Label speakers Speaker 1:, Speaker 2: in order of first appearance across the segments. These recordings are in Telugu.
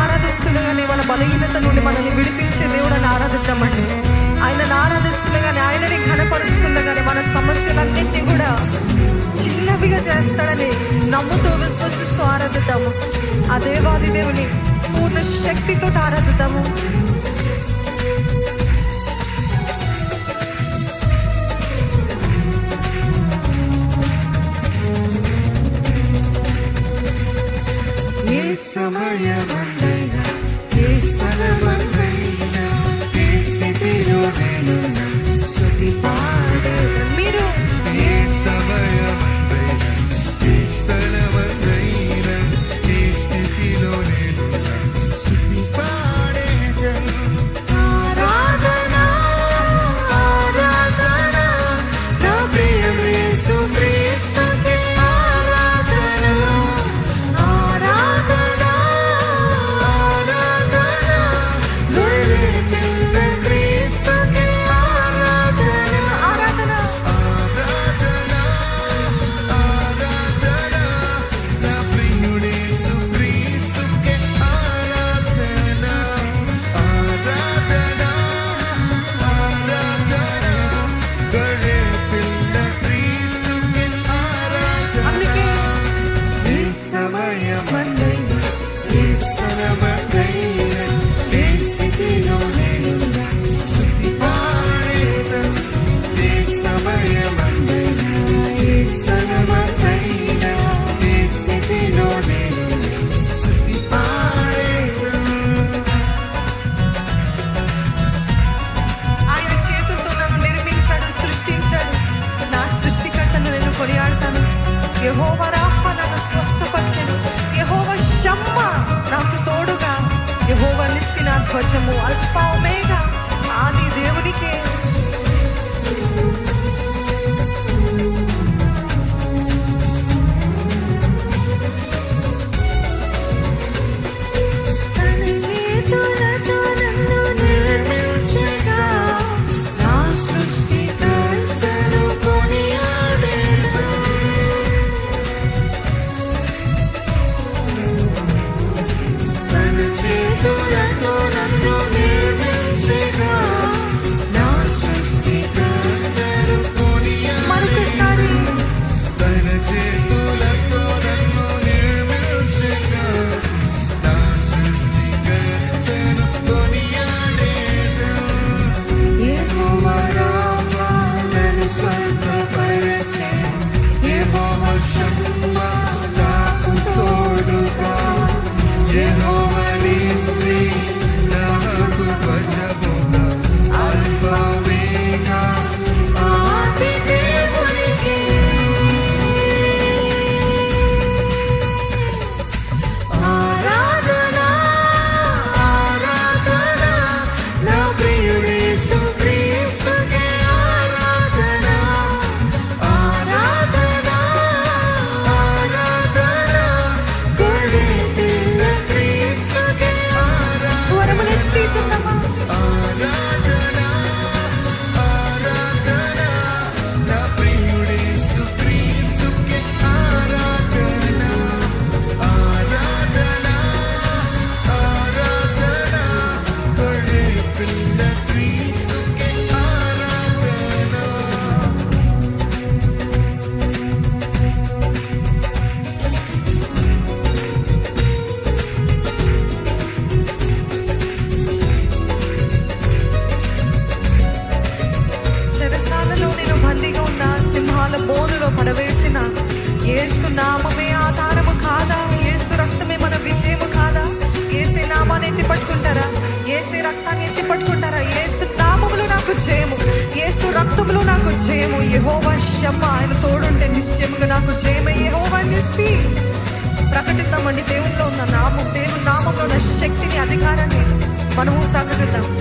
Speaker 1: ఆరాధిస్తుండగానే మన బలహీనత నుండి మనల్ని విడిపించే దేవుడని ఆరాధిద్దామండి. ఆయన ఆరాధిస్తుండగానే ఆయనని ఘనపరుస్తుండగానే మన సమస్య పూర్తిగా చేస్తాడని నమ్ముతూ విశ్వసిస్తూ ఆరాధిద్దాము. ఆ దేవాది దేవుని పూర్ణ శక్తితో ఆరాధిద్దాము. యహోవ రాహ నన్ను స్వస్థపరిచెను యహోవ షమ్మ నాకు తోడుగా. యహోవ నిస్సి నా ధ్వజము అల్పా ఒమేగా ఆది దేవునికే జయము యహోవా శమ్మ ఆయన తోడుంటే నిశ్చయముగా నాకు జయమే యహోవా నిస్సి. ప్రకటిద్దామండి దేవుల్లో ఉన్న నామం. దేవుని నామంలో ఉన్న శక్తిని అధికారాన్ని మనము ప్రకటిద్దాం.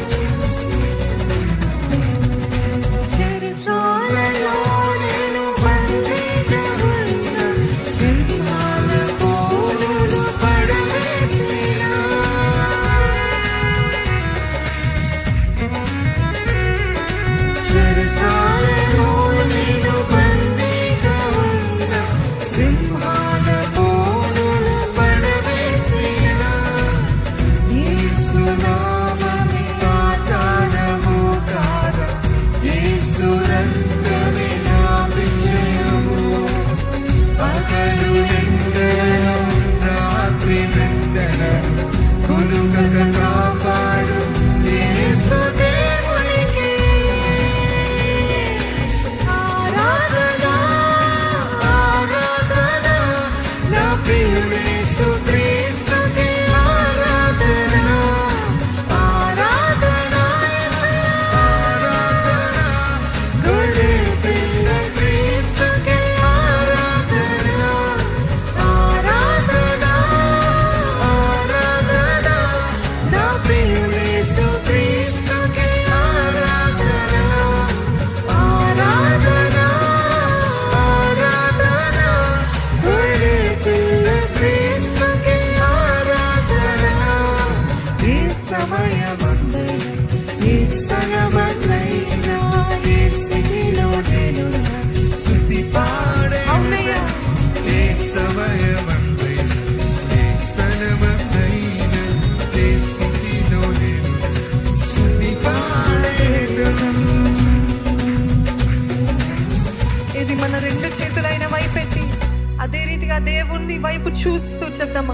Speaker 2: దేవుణ్ణి వైపు చూస్తూ చెప్దామా?